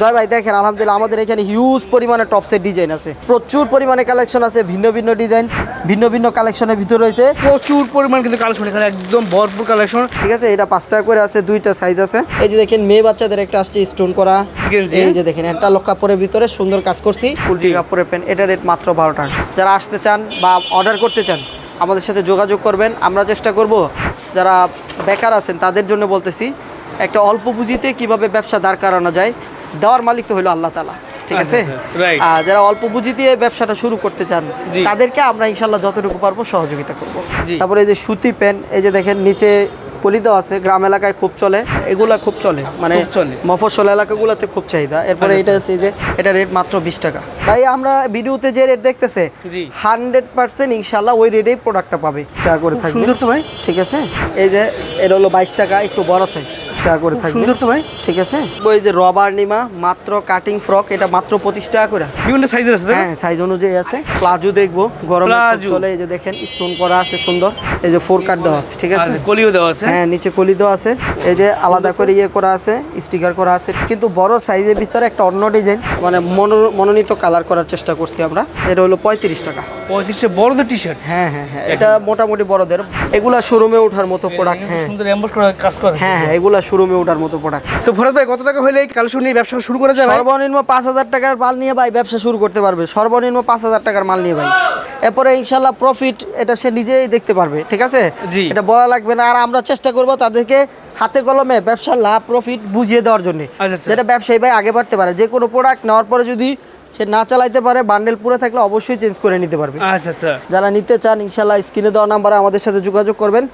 জয় ভাই দেখেন আলহামদুলিল্লাহ আমাদের এখানে হিউজ পরিমাণে টপসের ডিজাইন আছে। প্রচুর পরিমাণে কালেকশন আছে ভিন্ন ভিন্ন ডিজাইন ভিন্ন ভিন্ন কালেকশনের ভিতর রয়েছে। প্রচুর পরিমাণ কিন্তু কালেকশন এখানে একদম ভরপুর কালেকশন ঠিক আছে এটা পাঁচ টাকা করে আছে দুইটা সাইজ আছে। এই যে দেখেন মেয়ে বাচ্চাদের একটা আসছে স্টোন করা। এই? যে দেখেন একটা লোক কাপড়ের ভিতরে সুন্দর কাজ করছি। কুলজি কাপড়ের প্যান্ট এটা রেট মাত্র বারো টাকা। যারা আসতে চান বা অর্ডার করতে চান আমাদের সাথে যোগাযোগ করবেন। আমরা চেষ্টা করব যারা বেকার আছেন তাদের জন্য বলতেছি একটা অল্প পুঁজিতে কীভাবে ব্যবসা দাঁড় করানো যায়। দেওয়ার মালিক তো হলো আল্লাহ তালা ঠিক আচ্ছা, আছে? আচ্ছা, আর যারা অল্প পুঁজি দিয়ে ব্যবসাটা শুরু করতে চান তাদেরকে আমরা ইনশাল্লাহ যতটুকু পারব সহযোগিতা করব। তারপরে এই যে সুতি প্যান্ট এই যে দেখেন নিচে পলি আছে গ্রাম এলাকায় খুব চলে এগুলা খুব চলে মানে চলে। এলাকাগুলোতে খুব চাহিদা। এরপরে আচ্ছা, এটা আছে এই যে এটা রেট মাত্র বিশ টাকা। ভাই আমরা ভিডিওতে যে রেট দেখতেছে হান্ড্রেড পার্সেন্ট ইনশাল্লাহ ওই রেটেই প্রোডাক্টটা পাবে। চা করে থাকবে। ভাই। ঠিক আছে? এই যে এটা হলো বাইশ টাকা একটু বড় সাইজ চা করে থাকবে। সুন্দর তো ভাই। ঠিক আছে? ওই যে রবার নিমা মাত্র কাটিং ফ্রক এটা মাত্র পঁচিশ টাকা করে। বিভিন্ন সাইজের আছে হ্যাঁ সাইজ অনুযায়ী আছে। প্লাজো দেখব গরমে। চলে এই যে দেখেন স্টোন করা আছে সুন্দর। এই যে ফোর কাট দেওয়া আছে ঠিক আছে? আচ্ছা, কলিও দেওয়া আছে। হ্যাঁ নিচে কলি দেওয়া আছে। এই যে আলাদা করে ইয়ে করা আছে স্টিকার করা আছে। কিন্তু বড় সাইজের ভিতরে একটা অন্য ডিজাইন মানে মনো- মনোনীত কালার করার চেষ্টা করছি আমরা। এটা হলো পঁয়ত্রিশ টাকা। পঁয়ত্রিশটা বড়দের টি শার্ট হ্যাঁ হ্যাঁ হ্যাঁ এটা মোটামুটি বড়দের। এগুলা শোরুমে ওঠার মতো প্রোডাক্ট হ্যাঁ। সুন্দর এম্বস করা কাজ করা হ্যাঁ হ্যাঁ এগুলা শোরুমে ওঠার মতো প্রোডাক্ট তো ভরত ভাই কত টাকা হলে এই কালেকশন নিয়ে ব্যবসা শুরু করা যায় সর্বনিম্ন পাঁচ হাজার টাকার মাল নিয়ে ভাই ব্যবসা শুরু করতে পারবে। সর্বনিম্ন পাঁচ হাজার টাকার মাল নিয়ে ভাই। এরপরে ইনশাল্লাহ প্রফিট এটা সে নিজেই দেখতে পারবে ঠিক আছে? জি। এটা বলা লাগবে না। আর আমরা চেষ্টা করব তাদেরকে হাতে কলমে ব্যবসার লাভ প্রফিট বুঝিয়ে দেওয়ার জন্য। আচ্ছা, আচ্ছা। যেটা ব্যবসায়ী ভাই আগে বাড়তে পারে। যে কোনো প্রোডাক্ট নেওয়ার পরে যদি সে না চালাইতে পারে বান্ডেল পুরো থাকলে অবশ্যই চেঞ্জ করে নিতে পারবে। আচ্ছা আচ্ছা। যারা নিতে চান ইনশাল্লাহ স্ক্রিনে দেওয়া নাম্বারে আমাদের সাথে যোগাযোগ করবেন।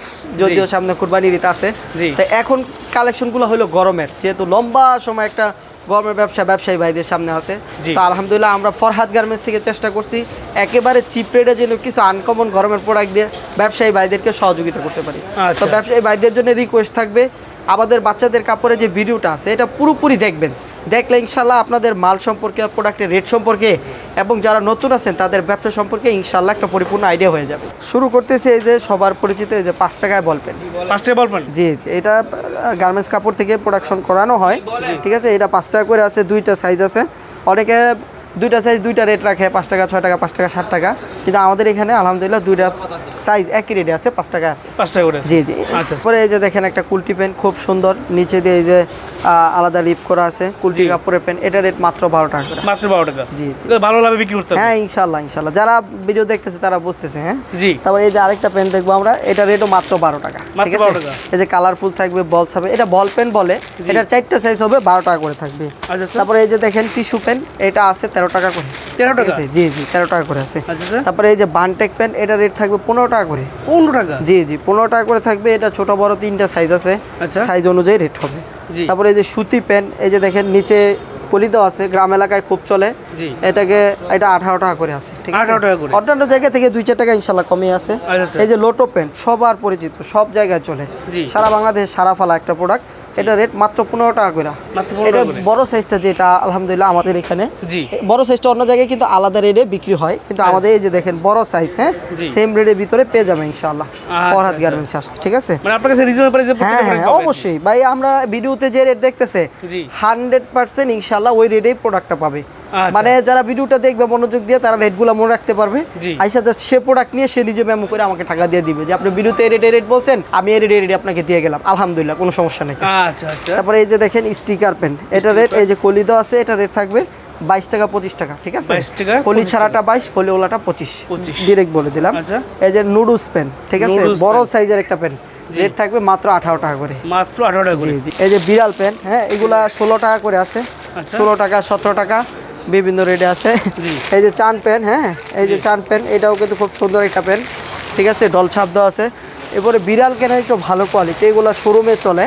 যদিও সামনে কুরবানি ঈদ আছে। তো এখন কালেকশনগুলো হলো গরমের। যেহেতু লম্বা সময় একটা গরমের ব্যবসা ব্যবসায়ী ভাইদের সামনে আছে। তো আলহামদুলিল্লাহ আমরা ফরহাদ গার্মেন্টস থেকে চেষ্টা করছি। একেবারে চিপ রেটে যেন কিছু আনকমন গরমের প্রোডাক্ট দিয়ে ব্যবসায়ী ভাইদেরকে সহযোগিতা করতে পারি। আচ্ছা। তো ব্যবসায়ী ভাইদের জন্য রিকোয়েস্ট থাকবে আমাদের বাচ্চাদের কাপড়ে যে ভিডিওটা আছে এটা পুরোপুরি দেখবেন। দেখলে ইনশাল্লাহ আপনাদের মাল সম্পর্কে প্রোডাক্টের রেট সম্পর্কে এবং যারা নতুন আছেন তাদের ব্যবসা সম্পর্কে ইনশাল্লাহ একটা পরিপূর্ণ আইডিয়া হয়ে যাবে। শুরু করতেছি এই যে সবার পরিচিত এই যে পাঁচ টাকায় বলপেন পাঁচ টাকা বলপেন জি জি এটা গার্মেন্টস কাপড় থেকে প্রোডাকশন করানো হয়। ঠিক আছে এটা পাঁচ টাকা করে আছে দুইটা সাইজ আছে। অনেকে দুইটা সাইজ দুইটা রেট রাখে পাঁচ টাকা ছয় টাকা পাঁচ টাকা ষাট টাকা। কিন্তু আমাদের এখানে আলহামদুলিল্লাহ দুইটা সাইজ একই রেটে আছে পাঁচ টাকা আছে। পাঁচ টাকা করে জি জি। আচ্ছা। পরে এই যে দেখেন একটা কুলটি পেন খুব সুন্দর। নিচে দিয়ে এই যে আলাদা লিপ করা আছে কুলটি কাপড়ের পেন এটা রেট মাত্র বারো টাকা করে। মাত্র বারো টাকা? জি। ভালো লাভে বিক্রি করতে হ্যাঁ ইনশাল্লাহ ইনশাল্লাহ যারা ভিডিও দেখতেছে তারা বুঝতেছে হ্যাঁ? জি। তারপরে এই যে আরেকটা পেন দেখব আমরা এটা রেটও মাত্র বারো টাকা ঠিক আছে? এই যে কালারফুল থাকবে বলস হবে। এটা বল পেন বলে। এটার চারটা সাইজ হবে বারো টাকা করে থাকবে। আচ্ছা আচ্ছা। তারপরে এই যে দেখেন টিস্যু পেন এটা আছে তেরো টাকা করে। তেরো টাকা? জি জি তেরো টাকা করে আছে। আচ্ছা আচ্ছা। তারপরে এই যে বানটেক পেন এটা রেট থাকবে পনেরো টাকা করে। পনেরো টাকা? জি জি পনেরো টাকা করে থাকবে। এটা ছোট বড় তিনটা সাইজ আছে। আচ্ছা। সাইজ অনুযায়ী রেট হবে। তারপরে এই যে সুতি পেন এই যে দেখেন নিচে পলি দেওয়া আছে গ্রাম এলাকায় খুব চলে। এটাকে এটা আঠারো টাকা করে আছে ঠিক আছে? 18 টাকা করে। অন্যান্য জায়গা থেকে দুই চার টাকা ইনশাল্লাহ কমে আছে। আচ্ছা, আচ্ছা। এই যে লোটো পেন্ট সবার পরিচিত সব জায়গায় চলে। সারা বাংলাদেশ সারা ফালা একটা প্রোডাক্ট এটা রেট মাত্র পনেরো টাকা করে এটা বড় সাইজটা যেটা আলহামদুলিল্লাহ আমাদের এখানে। বড় সাইজটা অন্য জায়গায় কিন্তু আলাদা রেটে বিক্রি হয়। কিন্তু আমাদের এই যে দেখেন বড় সাইজ হ্যাঁ? সেম রেটের ভিতরে পেয়ে যাবে ইনশাআল্লাহ। আচ্ছা, ফরহাদ আচ্ছা। গার্মেন্টস আসছে ঠিক আছে? মানে আপনার কাছে রিজনেবল প্রাইসে হ্যাঁ হ্যাঁ অবশ্যই। ভাই আমরা ভিডিওতে যে রেট দেখতেছে জি। হান্ড্রেড পার্সেন্ট ইনশাল্লাহ ওই রেটেই প্রোডাক্টটা পাবে। আচ্ছা। মানে যারা ভিডিওটা দেখবে মনোযোগ দিয়ে তারা রেটগুলো মনে রাখতে পারবে। আইসা জাস্ট সে প্রোডাক্ট নিয়ে সে নিজে মেমো করে আমাকে টাকা দিয়ে দিবে যে আপনি ভিডিওতে এই রেটে রেট বলছেন আমি এই রেটে রেট আপনাকে দিয়ে গেলাম। আলহামদুলিল্লাহ কোনো সমস্যা নেই। আচ্ছা আচ্ছা। তারপরে এই যে দেখেন স্টিকার পেন এটা রেট এই যে কলি দেওয়া আছে এটা রেট থাকবে বাইশ টাকা পঁচিশ টাকা ঠিক আছে? 22 টাকা, কলি ছাড়াটা বাইশ কলি ওলাটা পঁচিশ। 25 ডিরেক্ট বলে দিলাম। আচ্ছা। এই যে নুডলস পেন ঠিক আছে? বড় সাইজের একটা পেন রেট থাকবে মাত্র আঠারো টাকা করে। মাত্র আঠারো টাকা করে। এই যে বিড়াল পেন হ্যাঁ এগুলা ষোলো টাকা করে আছে। আচ্ছা। ষোলো টাকা সতেরো টাকা। বিভিন্ন রেডে আছে। এই যে চান পেন হ্যাঁ? এই যে চান পেন এটাও কিন্তু খুব সুন্দর একটা পেন। ঠিক আছে ডল ছাপ দেওয়া আছে। এরপরে বিড়াল কেনার একটু ভালো কোয়ালিটি এগুলো শোরুমে চলে।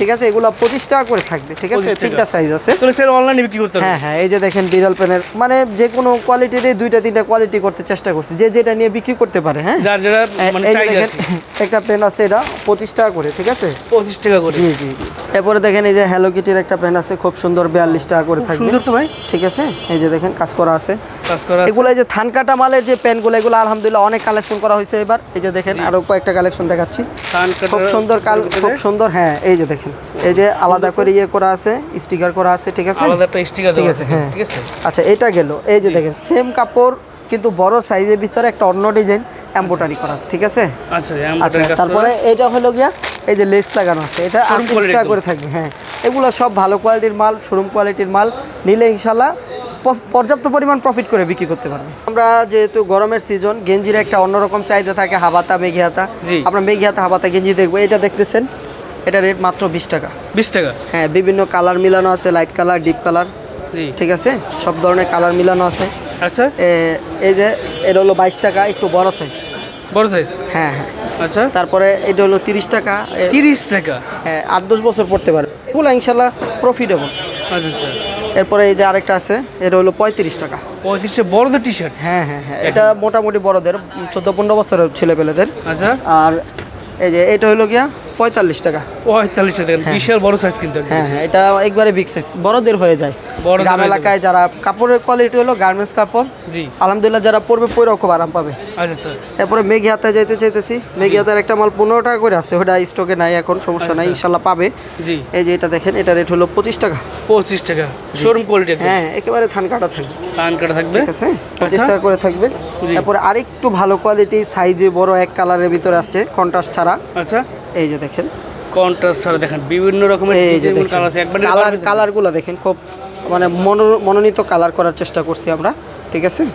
ঠিক আছে এগুলো পঁচিশ টাকা করে থাকবে ঠিক আছে? 25 তিনটা সাইজ আছে। অনলাইনে বিক্রি করতে হ্যাঁ হ্যাঁ এই যে দেখেন বিড়াল পেনের মানে যে কোনো কোয়ালিটিরই দুইটা তিনটা কোয়ালিটি করতে চেষ্টা করছি। যে যেটা নিয়ে বিক্রি করতে পারে হ্যাঁ? যার যারা মানে একটা পেন আছে এটা পঁচিশ টাকা করে ঠিক আছে? পঁচিশ টাকা করে। জি জি। এরপরে দেখেন এই যে হ্যালো কিটির একটা পেন আছে খুব সুন্দর বিয়াল্লিশ টাকা করে থাকবে। সুন্দর তো ভাই। ঠিক আছে? এই যে দেখেন কাজ করা আছে। কাজ করা এগুলো এই যে ধান কাটা মালের যে পেনগুলো এগুলো আলহামদুলিল্লাহ অনেক কালেকশন করা হয়েছে এবার। এই যে দেখেন আরও কয়েকটা কালেকশন দেখাচ্ছি। খুব সুন্দর কাল খুব সুন্দর হ্যাঁ এই যে দেখেন। এই যে আলাদা করে ইয়ে করা আছে স্টিকার করা আছে ঠিক আছে? আলাদা একটা স্টিকার ঠিক আছে, হ্যাঁ। ঠিক আছে? আচ্ছা এটা গেল। এই যে দেখেন সেম কাপড় কিন্তু বড় সাইজের ভিতরে একটা অন্য ডিজাইন এম্বোটারি করা আছে ঠিক আছে? আচ্ছা আচ্ছা তারপরে এটা হলো গিয়া এই যে লেস লাগানো আছে। এটা একদম। করে থাকবে হ্যাঁ। এগুলো সব ভালো কোয়ালিটির মাল শোরুম কোয়ালিটির মাল। নিলে ইনশাল্লাহ পর্যাপ্ত পরিমাণ প্রফিট করে বিক্রি করতে পারবে। আমরা যেহেতু গরমের সিজন গেঞ্জির একটা অন্যরকম চাহিদা থাকে হাবাতা মেঘিয়াতা। আমরা মেঘিয়াতা হাবাতা গেঞ্জি দেখব। এটা দেখতেছেন? এটা রেট মাত্র বিশ টাকা। বিশ টাকা? হ্যাঁ বিভিন্ন কালার মিলানো আছে লাইট কালার ডিপ কালার জি। ঠিক আছে? সব ধরনের কালার মিলানো আছে। আচ্ছা। এই যে এটা হলো বাইশ টাকা একটু বড় সাইজ বড় সাইজ হ্যাঁ হ্যাঁ। আচ্ছা। তারপরে এটা হলো তিরিশ টাকা তিরিশ টাকা? হ্যাঁ আট দশ বছর পড়তে পারে। এগুলো ইনশাল্লাহ প্রফিটেবল আচ্ছা আচ্ছা। এরপরে এই যে আরেকটা আছে এটা হলো পঁয়ত্রিশ টাকা। পঁয়ত্রিশটা বড়দের টি শার্ট হ্যাঁ হ্যাঁ। হ্যাঁ। এটা মোটামুটি বড়দের চোদ্দ পনেরো বছরের ছেলেপেলেদের। আচ্ছা। আর এই যে এটা হলো গিয়া পঁয়তাল্লিশ টাকা। পঁয়তাল্লিশ টাকা বিশাল বড় সাইজ কিন্তু হ্যাঁ হ্যাঁ এটা একবারে বিগ সাইজ বড়দের হয়ে যায়। গ্রাম এলাকায় যারা কাপড়ের কোয়ালিটি হলো গার্মেন্টস কাপড়। জি। আলহামদুলিল্লাহ যারা পরবে পরেও খুব আরাম পাবে। আচ্ছা আচ্ছা। তারপরে মেঘি হাতে যাইতে চাইতেছি মেঘি হাতের একটা মাল পনেরো টাকা করে আছে ওটা স্টকে নাই এখন সমস্যা নাই আচ্ছা। ইনশাল্লাহ পাবে। জি। এই যে এটা দেখেন এটা রেট হলো পঁচিশ টাকা। পঁচিশ টাকা শোরুম কোয়ালিটি হ্যাঁ একেবারে থান কাটা থাকবে। কান কাটা থাকবে। ঠিক আছে? পঁচিশ টাকা করে থাকবে। তারপরে আরেকটু ভালো কোয়ালিটি সাইজে বড় এক কালারের ভিতরে আসছে কন্ট্রাস্ট ছাড়া। আচ্ছা। এই যে দেখেন। কন্ট্রাস্ট ছাড়া দেখেন বিভিন্ন রকমের এই যে কালার আছে একবার কালার কালারগুলো দেখেন খুব মানে মনো- মনোনীত কালার করার চেষ্টা করছি আমরা ঠিক আছে?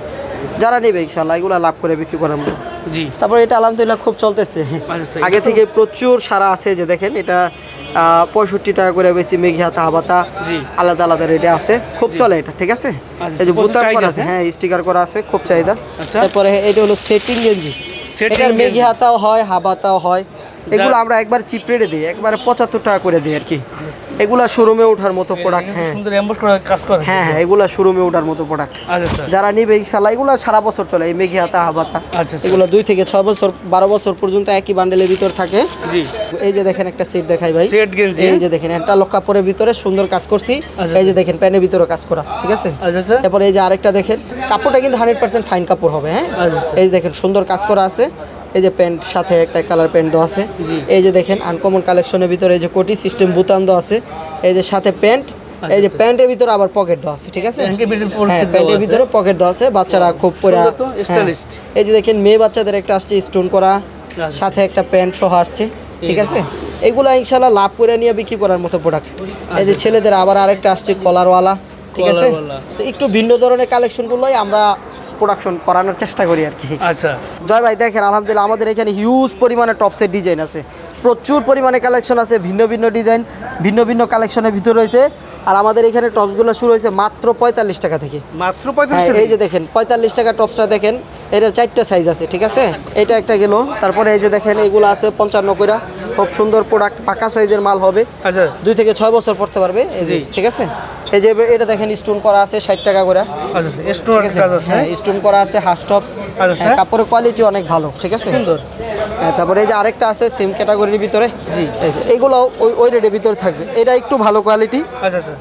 যারা নেবে ইনশাল্লাহ এগুলো লাভ করে বিক্রি করার মতো। জি। তারপরে এটা আলহামদুলিল্লাহ খুব চলতেছে। আচ্ছা, আগে থেকে প্রচুর সারা আছে যে দেখেন এটা পঁয়ষট্টি টাকা করে বেশি মেঘিয়া তাহাবাতা আলাদা আলাদা রেটে আছে। খুব চলে এটা ঠিক আছে? আচ্ছা, এই যে চাহিদা করা আছে। হ্যাঁ স্টিকার করা আছে খুব চাহিদা। আচ্ছা। তারপরে এটা হলো সেটিং গেঞ্জি। এটার গেঞ্জি। মেঘি হাতাও হয় হাবাতাও হয়। এগুলো আমরা একবার চিপ রেটে দিই একবারে পঁচাত্তর টাকা করে দিই আর কি। এগুলা শোরুমে ওঠার মতো প্রোডাক্ট হ্যাঁ। সুন্দর এমবোস করা কাজ করা হ্যাঁ হ্যাঁ এগুলা শোরুমে ওঠার মতো প্রোডাক্ট আচ্ছা আচ্ছা। যারা নিবে ইনশাল্লাহ এগুলো সারা বছর চলে এই মেঘি হাতা হাবাতা। আচ্ছা। এগুলো দুই থেকে ছয় বছর বারো বছর পর্যন্ত একই বান্ডেলের ভিতর থাকে। জি। এই যে দেখেন একটা সেট দেখাই ভাই। সেট গেঞ্জি এই যে দেখেন একটা লোক কাপড়ের ভিতরে সুন্দর কাজ করছি। এই যে দেখেন প্যানের ভিতরে কাজ করা ঠিক আছে? আচ্ছা তারপরে এই যে আরেকটা দেখেন কাপড়টা কিন্তু হান্ড্রেড পার্সেন্ট ফাইন কাপড় হবে হ্যাঁ। এই দেখেন সুন্দর কাজ করা আছে। এই যে প্যান্ট সাথে একটা কালার প্যান্ট দেওয়া আছে। এই যে দেখেন আনকমন কালেকশনের ভিতরে এই যে কোটি সিস্টেম বুতাম দেওয়া আছে। এই যে সাথে প্যান্ট এই যে আচ্ছা। প্যান্টের ভিতরে আবার পকেট দেওয়া আছে ঠিক আছে? প্যান্টের ভিতরে pocket হ্যাঁ দেওয়া প্যান্টের ভিতরে পকেট দেওয়া আছে বাচ্চারা খুব পরে সুন্দর এই যে দেখেন মেয়ে বাচ্চাদের একটা আসছে স্টোন করা আচ্ছা। সাথে একটা প্যান্ট সহ আসছে ঠিক আছে? এগুলো ইনশাল্লাহ লাভ করে নিয়ে বিক্রি করার মতো প্রোডাক্ট এই যে ছেলেদের আবার আরেকটা আসছে কলারওয়ালা ঠিক আছে? তো একটু ভিন্ন ধরনের কালেকশনগুলোই আমরা প্রোডাকশন করানোর চেষ্টা করি আর কি। আচ্ছা। জয় ভাই দেখেন আলহামদুলিল্লাহ আমাদের এখানে হিউজ পরিমাণে টপসের ডিজাইন আছে। প্রচুর পরিমাণে কালেকশন আছে ভিন্ন ভিন্ন ডিজাইন ভিন্ন ভিন্ন কালেকশনের ভিতর রয়েছে। আর আমাদের এখানে টপসগুলো শুরু হয়েছে মাত্র পঁয়তাল্লিশ টাকা থেকে। মাত্র পঁয়ত্রিশ হ্যাঁ এই যে দেখেন পঁয়তাল্লিশ টাকা টপসটা দেখেন এটার চারটা সাইজ আছে ঠিক আছে? এটা একটা গেল তারপরে এই যে দেখেন এগুলো আছে পঞ্চান্ন কইরা। খুব সুন্দর প্রোডাক্ট পাকা সাইজের মাল হবে। আচ্ছা। দুই থেকে ছয় বছর পড়তে পারবে। এই যে। ঠিক আছে? এই যে এটা দেখেন স্টোন করা আছে ষাট টাকা করে। আচ্ছা স্টোর কাজ আছে হ্যাঁ স্টোন করা আছে হাফ টপস আচ্ছা। কাপড়ের কোয়ালিটি অনেক ভালো ঠিক আছে? সুন্দর। হ্যাঁ, তারপরে এই যে আরেকটা আছে সেম ক্যাটাগরির ভিতরে। জি। এইগুলো ওই ওই রেটের ভিতরে থাকবে। এটা একটু ভালো কোয়ালিটি আচ্ছা আচ্ছা।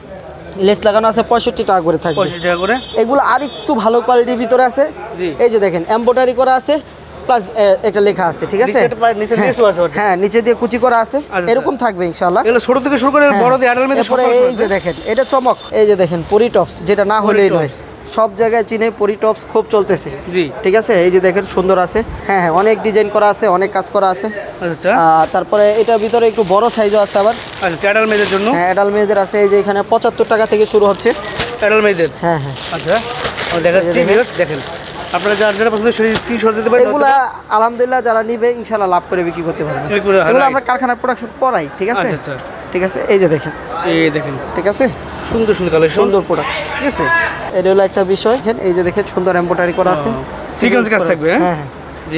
লেস লাগানো আছে পঁয়ষট্টি টাকা করে থাকবে। পঁয়ষট্টি টাকা করে। এগুলো আর একটু ভালো কোয়ালিটির ভিতরে আছে। এই যে দেখেন এমব্রয়ডারি করা আছে। প্লাস একটা লেখা আছে ঠিক আছে? হ্যাঁ, নিচে দিয়ে কুচি করা আছে। আচ্ছা। এরকম থাকবে ইনশাআল্লাহ। ছোট থেকে শুরু করে হ্যাঁ। এই যে দেখেন এটা চমক। এই যে দেখেন পরি টপস যেটা না হলেই নয়। সব জায়গায় চিনে পরি টপস খুব চলতেছে। জি। ঠিক আছে? এই যে দেখেন সুন্দর আছে। হ্যাঁ হ্যাঁ অনেক ডিজাইন করা আছে অনেক কাজ করা আছে। আচ্ছা। তারপরে এটার ভিতরে একটু বড় সাইজও আছে আবার। আচ্ছা অ্যাডাল মেয়েদের জন্য? হ্যাঁ অ্যাডাল মেয়েদের আছে। এই যে এখানে পঁচাত্তর টাকা থেকে শুরু হচ্ছে। অ্যাডাল মেয়েদের? হ্যাঁ হ্যাঁ। আচ্ছা। দেখেন। আপনারা যার যারা পছন্দ সেই স্ক্রিনশট দিতে পারেন এগুলা আলহামদুলিল্লাহ যারা নিবে ইনশাআল্লাহ লাভ করে বিক্রি করতে পারবে। এগুলো. আমরা কারখানায় প্রোডাকশন করাই ঠিক আছে? আচ্ছা আচ্ছা। ঠিক আছে এই যে দেখেন। এই দেখেন। ঠিক আছে? সুন্দর সুন্দর কালেকশন সুন্দর প্রোডাক্ট ঠিক আছে? এটা হলো একটা বিষয়। দেখেন, এই যে দেখেন সুন্দর এমব্রয়ডারি করা আছে। সিকোয়েন্স কাজ থাকবে, হ্যাঁ?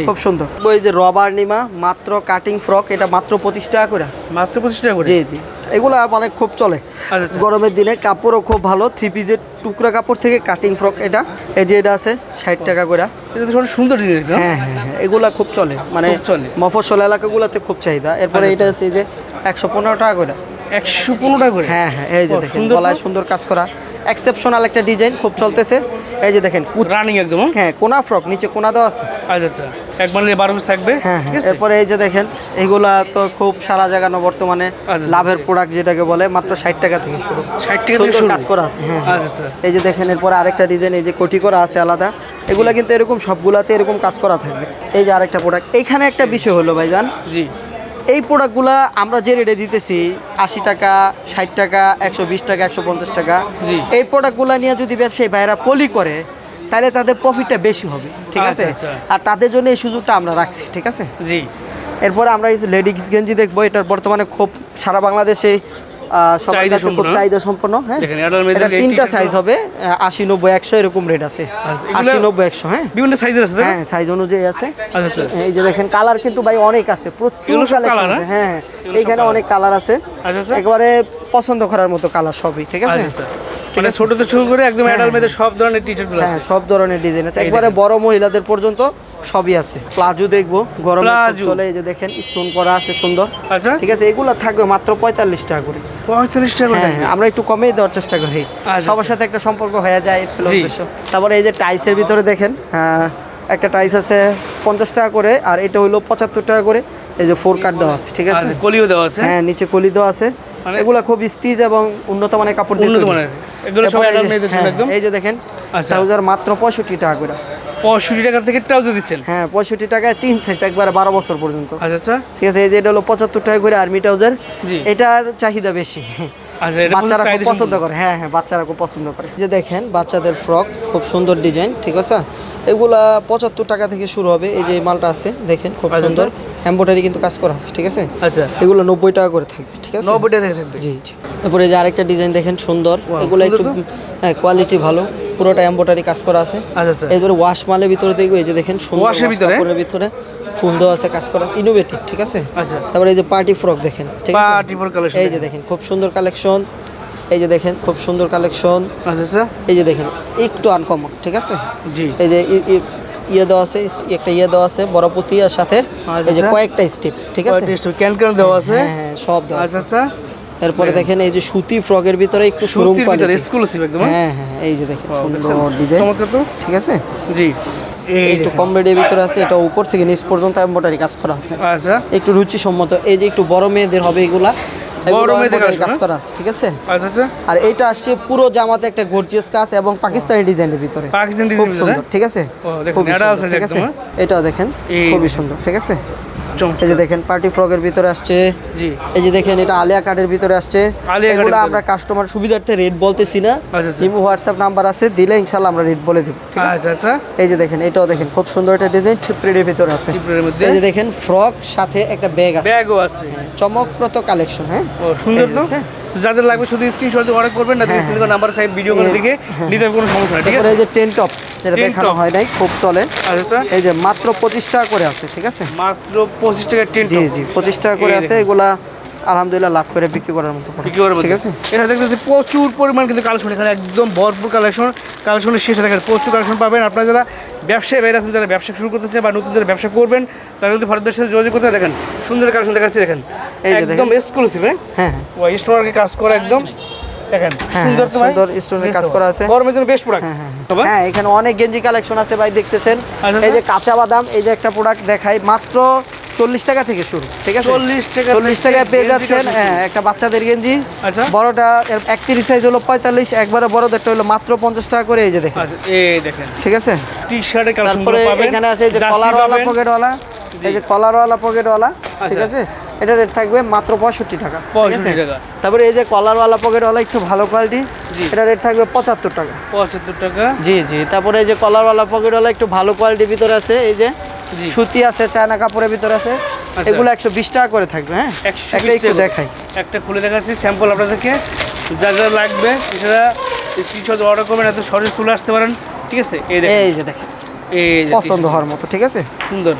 খুব সুন্দর। ওই যে রবার নিমা মাত্র কাটিং ফ্রক এটা মাত্র পঁচিশ টাকা করে। মাত্র পঁচিশ টাকা করে? জি জি। এগুলা মানে খুব চলে। আচ্ছা, আচ্ছা। গরমের দিনে কাপড়ও খুব ভালো থ্রি পিসের টুকরা কাপড় থেকে কাটিং ফ্রক এটা। এই যে এটা আছে ষাট টাকা করে। এটা তো সুন্দর হ্যাঁ হ্যাঁ হ্যাঁ। এগুলা খুব চলে। মানে চলে। এলাকাগুলোতে খুব চাহিদা। এরপরে আচ্ছা, এটা আছে যে একশো পনেরো টাকা করে। একশো পনেরো টাকা করে? হ্যাঁ হ্যাঁ। এই যে দেখেন গলায় সুন্দর কাজ করা। এক্সেপশনাল একটা ডিজাইন খুব চলতেছে। এই যে দেখেন রানিং একদম হ্যাঁ? হ্যাঁ কোনা ফ্রক নিচে কোনা দেওয়া আছে। আচ্ছা আচ্ছা। এক বান্ডেলে বারো পিস থাকবে? হ্যাঁ হ্যাঁ। এরপরে এই যে দেখেন এগুলা তো খুব সারা জায়গানো বর্তমানে আচ্ছা, লাভের আচ্ছা। প্রোডাক্ট যেটাকে বলে মাত্র ষাট টাকা থেকে শুরু। ষাট টাকা থেকে শুরু? কাজ করা আছে হ্যাঁ হ্যাঁ। আচ্ছা আচ্ছা। এই যে দেখেন এরপরে আরেকটা ডিজাইন এই যে কোটি করা আছে আলাদা। এগুলা কিন্তু এরকম সবগুলাতে এরকম কাজ করা থাকবে। এই যে আরেকটা প্রোডাক্ট এইখানে একটা বিষয় হলো ভাইজান জি। এই প্রোডাক্টগুলা আমরা যে রেটে দিতেছি আশি টাকা ষাট টাকা একশো বিশ টাকা একশো পঞ্চাশ টাকা জি। এই প্রোডাক্টগুলা নিয়ে যদি ব্যবসায়ী ভাইরা পলি করে তাহলে তাদের প্রফিটটা বেশি হবে ঠিক আছে আচ্ছা, আচ্ছা। আর তাদের জন্য এই সুযোগটা আমরা রাখছি ঠিক আছে জি এরপরে আমরা কিছু লেডিস গেঞ্জি দেখব এটার বর্তমানে খুব সারা বাংলাদেশে সবার কাছে খুব চাহিদা সম্পন্ন হ্যাঁ। এটা তিনটা সাইজ হবে আশি নব্বই একশো এরকম রেট আছে। আচ্ছা, আশি নব্বই একশো হ্যাঁ। বিভিন্ন সাইজের আছে হ্যাঁ সাইজ অনুযায়ী আছে। আচ্ছা আচ্ছা। এই যে দেখেন কালার কিন্তু ভাই অনেক আছে প্রচুর কালেকশন আছে। হ্যাঁ? হ্যাঁ এইখানে অনেক কালার আছে। একেবারে পছন্দ করার মতো কালার সবই ঠিক আছে? মানে ছোট থেকে শুরু করে একদম অ্যাডাল্ট মেয়েদের সব ধরনের টি শার্ট হ্যাঁ সব ধরনের ডিজাইন আছে। একবারে বড় মহিলাদের পর্যন্ত সবই আছে। প্লাজো দেখব গরমে। চলে এই যে দেখেন স্টোন করা আছে সুন্দর। আচ্ছা। ঠিক আছে এগুলো থাকবে মাত্র পঁয়তাল্লিশ টাকা করে। পঁয়তাল্লিশ টাকা করে হ্যাঁ আমরা একটু কমেই দেওয়ার চেষ্টা করি। আচ্ছা, সবার সাথে একটা সম্পর্ক হয়ে যায় তারপরে এই যে টাইসের ভিতরে দেখেন একটা টাইস আছে পঞ্চাশ টাকা করে আর এটা হলো পঁচাত্তর টাকা করে। এই যে ফোর কাট দেওয়া আছে ঠিক আছে? আচ্ছা কলিও দেওয়া আছে। হ্যাঁ নিচে কলি দেওয়া আছে। মানে- এগুলা খুব স্টিচ এবং উন্নত মানের কাপড় দিয়ে উন্নত মানের। এগুলো সব অ্যাডাল্ট মেয়েদের জন্য হ্যাঁ, একদম? এই যে দেখেন আচ্ছা। ট্রাউজার মাত্র পঁয়ষট্টি টাকা করে। পঁয়ষট্টি টাকা থেকে ট্রাউজার দিচ্ছেন? হ্যাঁ পঁয়ষট্টি টাকায় তিন সাইজ একবার বারো বছর পর্যন্ত। আচ্ছা আচ্ছা। ঠিক আছে এই যে এটা হলো পঁচাত্তর টাকা করে আর্মি ট্রাউজার জি। এটার চাহিদা বেশি। বাচ্চারা খুব পছন্দ করে হ্যাঁ হ্যাঁ বাচ্চারা খুব পছন্দ করে। যে দেখেন বাচ্চাদের ফ্রক খুব সুন্দর ডিজাইন ঠিক আছে? এগুলা পঁচাত্তর টাকা থেকে শুরু হবে এই যে মালটা আছে দেখেন খুব আচ্ছা, সুন্দর। এম্ব্রয়ডারি কিন্তু কাজ করা আছে ঠিক আছে? আচ্ছা। এগুলো নব্বই টাকা করে থাকবে ঠিক আছে? নব্বই টাকা থাকবে জি জি। তারপরে যে আরেকটা ডিজাইন দেখেন সুন্দর। এগুলো একটু হ্যাঁ কোয়ালিটি ভালো। পুরোটা এম্ব্রয়ডারি কাজ করা আছে। আচ্ছা আচ্ছা। এরপরে ওয়াশ মালের ভিতরে দেখব এই যে দেখেন সুন্দর Wash ভিতরে? কাপড়ের ভিতরে ফুল দেওয়া আছে কাজ করা ইনোভেটিভ ঠিক আছে? আচ্ছা। তারপরে এই যে পার্টি ফ্রক দেখেন ঠিক আছে? পার্টি ফর কালেকশন এই যে দেখেন। খুব সুন্দর কালেকশন এই যে দেখেন খুব সুন্দর কালেকশন আচ্ছা আচ্ছা। এই যে দেখেন একটু আনকমন ঠিক আছে? জি। এই যে ইয়ে দেওয়া আছে একটা ইয়ে দেওয়া আছে বড় পুঁতি আর সাথে এই যে আচ্ছা। কয়েকটা স্টেপ ঠিক আছে? ক্যান ক্যান দেওয়া আছে। হ্যাঁ হ্যাঁ সব দেওয়া আচ্ছা আচ্ছা। এরপরে দেখেন। এই যে সুতি ফ্রকের ভিতরে একটু শোরুম সুতির ভিতরে এক্সক্লুসিভ একদম হ্যাঁ? হ্যাঁ হ্যাঁ এই যে দেখেন সুন্দর ডিজাইন চমৎকার তো। ঠিক আছে? জি। এই একটু। কম ভিতরে আছে এটা উপর থেকে নিচ পর্যন্ত এমব্রয়ডারি কাজ করা আছে। আচ্ছা। একটু রুচিসম্মত এই যে একটু বড় মেয়েদের হবে এগুলা বড় মেয়েদের কাজ করা আছে ঠিক আছে? আচ্ছা আচ্ছা। আর এইটা আসছে পুরো জামাতে একটা গর্জিয়াস কাজ এবং পাকিস্তানি ডিজাইনের ভিতরে। পাকিস্তানি খুব সুন্দর ঠিক আছে? সুন্দর, ঠিক আছে? এটাও দেখেন খুবই সুন্দর ঠিক আছে? এই যে দেখেন পার্টি ফ্রকের ভিতরে আসছে। জি। এই যে দেখেন এটা আলিয়া কার্ডের ভিতরে আসছে। এগুলো আমরা কাস্টমার সুবিধার্থে রেট বলতেছি না। আচ্ছা, আচ্ছা। ইমো হোয়াটসঅ্যাপ নাম্বার আছে দিলে ইনশাআল্লাহ আমরা রেট বলে দেব ঠিক আছে? আচ্ছা আচ্ছা। এই যে দেখেন এটাও দেখেন খুব সুন্দর একটা ডিজাইন ছিপড়ির ভিতরে আছে। এই যে দেখেন ফ্রক সাথে একটা ব্যাগ আছে। ব্যাগও আছে। চমকপ্রদ কালেকশন হ্যাঁ? ও সুন্দর তো? যাদের লাগবে শুধু স্ক্রিনশট অর্ডার করবেন না হ্যাঁ, স্ক্রিন নাম্বার সাইড ভিডিও করে দিকে নিতে কোনো সমস্যা নেই ঠিক আছে? এই যে টেন টপ যেটা দেখানো হয় নাই খুব চলে। আচ্ছা এই যে মাত্র পঁচিশ টাকা করে আছে ঠিক আছে? মাত্র পঁচিশ টাকা টেন জি জি পঁচিশ টাকা করে আছে এগুলা আলহামদুলিল্লাহ লাভ করে বিক্রি করার মতো। বিক্রি করব ঠিক আছে? এটা দেখতেছি প্রচুর পরিমাণ কিন্তু কালেকশন এখানে একদম ভরপুর কালেকশন। কালেকশনের শেষে দেখেন প্রচুর কালেকশন পাবেন। আপনারা যারা ব্যবসায় বাইরে আছেন যারা ব্যবসা শুরু করতে চান বা নতুন যারা ব্যবসা করবেন তারা কিন্তু ভারতদের সাথে যোগাযোগ করতে দেখেন সুন্দর কালেকশন দেখাচ্ছি দেখেন। একদম এক্সক্লুসিভ হ্যাঁ? হ্যাঁ হ্যাঁ। ওই স্টোরকে কাজ করা একদম দেখেন হ্যাঁ, সুন্দর তো ভাই? সুন্দর stone কাজ করা আছে। গরমের জন্য বেস্ট প্রোডাক্ট হ্যাঁ এখানে অনেক গেঞ্জি কালেকশন আছে ভাই দেখতেছেন। আচ্ছা, এই যে কাঁচা বাদাম এই যে একটা প্রোডাক্ট দেখাই মাত্র চল্লিশ টাকা থেকে শুরু ঠিক আছে? 40 টাকা চল্লিশ টাকায় পেয়ে যাচ্ছেন হ্যাঁ একটা বাচ্চাদের গেঞ্জি। আচ্ছা। বড়টা একত্রিশ সাইজ হলো পঁয়তাল্লিশ একবারে বড়দেরটা হলো মাত্র পঞ্চাশ টাকা করে এই যে দেখেন। আচ্ছা এই দেখেন। ঠিক আছে? টি শার্টের তারপরে এখানে আছে এই যে কলারওয়ালা পকেটওয়ালা এই যে কলারওয়ালা পকেটওয়ালা ঠিক আচ্ছা। আছে? এটা রেট থাকবে মাত্র পঁয়ষট্টি টাকা ঠিক আছে? তারপরে এই যে কলারওয়ালা পকেটওয়ালা একটু ভালো কোয়ালিটি এটা রেট থাকবে পঁচাত্তর টাকা। পঁচাত্তর টাকা। জি জি। তারপরে এই যে কলারওয়ালা পকেটওয়ালা একটু ভালো কোয়ালিটির ভিতরে আছে এই যে সুতি আছে চায়না কাপড়ের ভিতরে আছে। আচ্ছা। এগুলো একশো বিশ টাকা করে থাকবে হ্যাঁ? 120 একটা একটু। দেখাই। একটা খুলে দেখাচ্ছি স্যাম্পল আপনাদেরকে। যা যা লাগবে এছাড়া স্ক্রিনশট অর্ডার করবেন এত সহজে তুলে আসতে পারেন। ঠিক আছে? এই দেখেন। এই যে দেখেন। এই যে পছন্দ হওয়ার মতো ঠিক আছে? সুন্দর।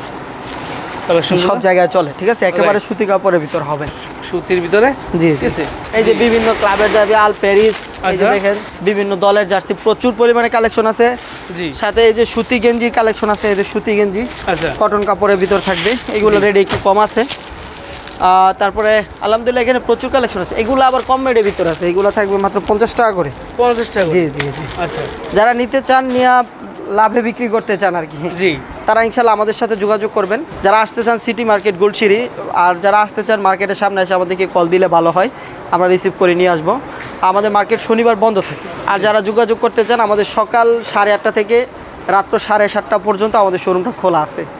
সব জায়গায় চলে ঠিক আছে? একেবারে সুতি কাপড়ের ভিতর হবে। সুতির ভিতরে? জি ঠিক আছে? এই যে বিভিন্ন ক্লাবের যাবে আল প্যারিস আচ্ছা। দেখেন বিভিন্ন দলের জার্সি প্রচুর পরিমাণে কালেকশন আছে। জি। সাথে এই যে সুতি গেঞ্জির কালেকশন আছে এই যে সুতি গেঞ্জি। আচ্ছা। কটন কাপড়ের ভিতর থাকবে এগুলো রেডি একটু কম আছে। তারপরে আলহামদুলিল্লাহ এখানে প্রচুর কালেকশন আছে। এগুলো আবার কম রেটের ভিতরে আছে এগুলো থাকবে মাত্র পঞ্চাশ টাকা করে। পঞ্চাশ টাকা জি জি জি। আচ্ছা। যারা নিতে চান নিয়ে লাভে বিক্রি করতে চান আর কি। জি। তারা ইনশাল্লাহ আমাদের সাথে যোগাযোগ করবেন। যারা আসতে চান সিটি মার্কেট গুলশিরি, আর যারা আসতে চান মার্কেটের সামনে এসে আমাদেরকে কল দিলে ভালো হয়। আমরা রিসিভ করে নিয়ে আসব। আমাদের মার্কেট শনিবার বন্ধ থাকে। আর যারা যোগাযোগ করতে চান, আমাদের সকাল সাড়ে আটটা থেকে রাত্র সাড়ে সাতটা পর্যন্ত আমাদের শোরুমটা খোলা আছে।